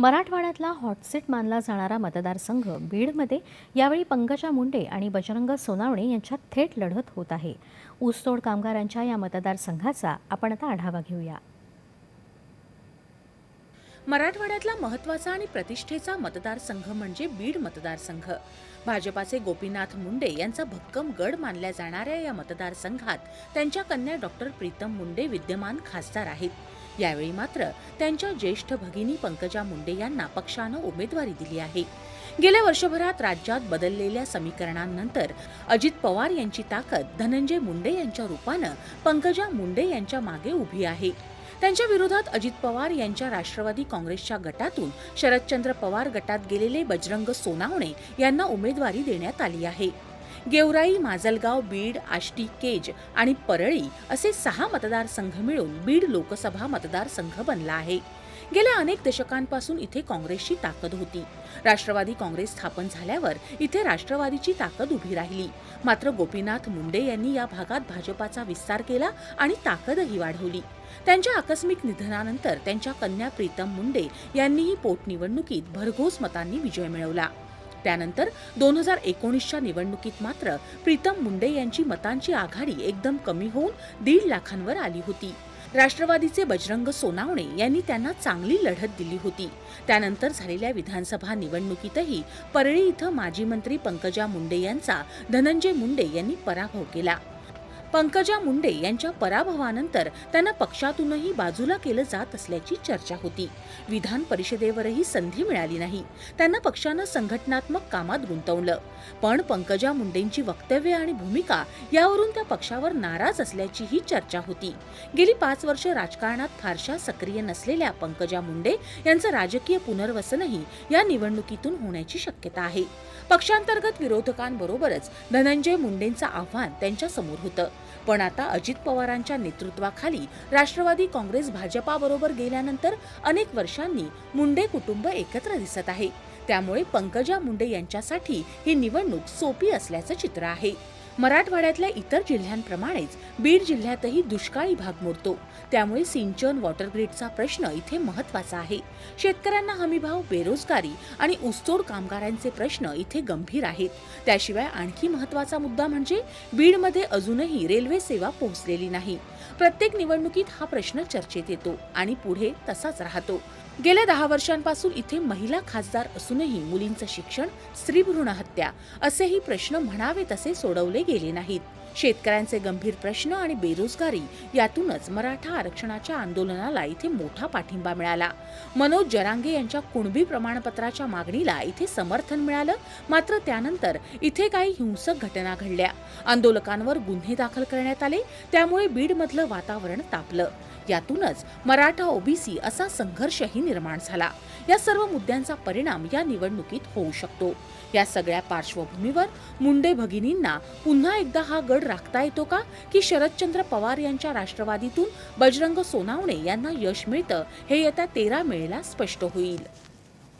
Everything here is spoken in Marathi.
मराठवाड्यातला हॉटसेट मानला जाणारा मतदारसंघ बीडमध्ये यावेळी पंकजा मुंडे आणि बजरंग सोनावणे यांच्यात थेट लढत होत आहे. ऊसतोड कामगारांच्या या मतदारसंघाचा आपण आता आढावा घेऊया. मराठवाड्यातला महत्त्वाचा आणि प्रतिष्ठेचा मतदारसंघ म्हणजे बीड मतदारसंघ. भाजपाचे गोपीनाथ मुंडे यांचा भक्कम गड मानल्या जाणाऱ्या या मतदारसंघात त्यांच्या कन्या डॉक्टर प्रीतम मुंडे विद्यमान खासदार आहेत. यावेळी मात्र त्यांच्या ज्येष्ठ भगिनी पंकजा मुंडे यांना पक्षानं उमेदवारी दिली आहे. गेल्या वर्षभरात राज्यात बदललेल्या समीकरणांनंतर अजित पवार यांची ताकद धनंजय मुंडे यांच्या रूपानं पंकजा मुंडे यांच्या मागे उभी आहे. त्यांच्या विरोधात अजित पवार यांच्या राष्ट्रवादी काँग्रेसच्या गटातून शरदचंद्र पवार गटात गेलेले बजरंग सोनावणे यांना उमेदवारी देण्यात आली आहे. गेवराई माजलगाव बीड आष्टी केज आणि परळी असे सहा मतदारसंघ मिळून बीड लोकसभा मतदारसंघ बनला आहे. गेल्या अनेक दशकांपासून इथे काँग्रेसची ताकद होती. राष्ट्रवादी काँग्रेस स्थापन झाल्यावर इथे राष्ट्रवादीची ताकद उभी राहिली. मात्र गोपीनाथ मुंडे यांनी या भागात भाजपाचा विस्तार केला आणि ताकदही वाढवली. त्यांच्या आकस्मिक निधनानंतर त्यांच्या कन्या प्रीतम मुंडे यांनीही पोटनिवडणुकीत भरघोस मतांनी विजय मिळवला. त्यानंतर दोन हजार एकोणीसच्या निवडणुकीत मात्र प्रीतम मुंडे यांची मतांची आघाडी एकदम कमी होऊन दीड लाखांवर आली होती. राष्ट्रवादीचे बजरंग सोनावणे यांनी त्यांना चांगली लढत दिली होती. त्यानंतर झालेल्या विधानसभा निवडणुकीतही परळी इथं माजी मंत्री पंकजा मुंडे यांचा धनंजय मुंडे यांनी पराभव केला. पंकजा मुंडे यांच्या पराभवानंतर त्यांना पक्षातूनही बाजूला केलं जात असल्याची चर्चा होती. विधान परिषदेवरही संधी मिळाली नाही. त्यांना पक्षानं संघटनात्मक कामात गुंतवलं. पण पंकजा मुंडेंची वक्तव्य आणि भूमिका यावरून त्या पक्षावर नाराज असल्याचीही चर्चा होती. गेली पाच वर्ष राजकारणात फारशा सक्रिय नसलेल्या पंकजा मुंडे यांचं राजकीय पुनर्वसनही या निवडणुकीतून होण्याची शक्यता आहे. पक्षांतर्गत विरोधकांबरोबरच धनंजय मुंडेंचं आव्हान त्यांच्यासमोर होतं. पण आता अजित पवारांच्या नेतृत्वाखाली राष्ट्रवादी काँग्रेस भाजपाबरोबर गेल्यानंतर अनेक वर्षांनी मुंडे कुटुंब एकत्र दिसत आहे. त्यामुळे पंकजा मुंडे यांच्यासाठी ही निवडणूक सोपी असल्याचं चित्र आहे. मराठवाड्यातल्या इतर जिल्ह्यांप्रमाणेच बीड जिल्ह्यातही दुष्काळी भाग मोडतो त्यामुळे सिंचन वॉटर ग्रीडचा प्रश्न इथे महत्त्वाचा आहे. शेतकऱ्यांना हमीभाव बेरोजगारी आणि ऊसतोड कामगारांचे प्रश्न इथे गंभीर आहेत. त्याशिवाय आणखी महत्त्वाचा मुद्दा म्हणजे बीडमध्ये अजूनही रेल्वे सेवा पोहोचलेली नाही. प्रत्येक निवडणुकीत हा प्रश्न चर्चेत येतो आणि पुढे तसाच राहतो. गेल्या दहा वर्षांपासून इथे महिला खासदार असूनही मुलींचं शिक्षण स्त्रीभ्रूण हत्या असेही प्रश्न म्हणावे तसे सोडवले गेले नाहीत. शेतकऱ्यांचे गंभीर प्रश्न आणि बेरोजगारी यातूनच मराठा आरक्षणाच्या आंदोलनाला इथे मोठा पाठिंबा मिळाला. मनोज जरांगे यांच्या कुणबी प्रमाणपत्राच्या मागणीला इथे समर्थन मिळालं मात्र त्यानंतर इथे काही हिंसक घटना घडल्या. आंदोलकांवर गुन्हे दाखल करण्यात आले त्यामुळे बीडमधलं वातावरण तापलं. यातूनच मराठा ओबीसी असा संघर्षही निर्माण झाला. या सर्व मुद्द्यांचा परिणाम या निवडणुकीत होऊ शकतो. या सगळ्या पार्श्वभूमीवर मुंडे भगिनींना पुन्हा एकदा हा गड राखता येतो का? की शरदचंद्र पवार यांच्या राष्ट्रवादीतून बजरंग सोनावणे यांना यश मिळतं हे येत्या तेरा मेला स्पष्ट होईल.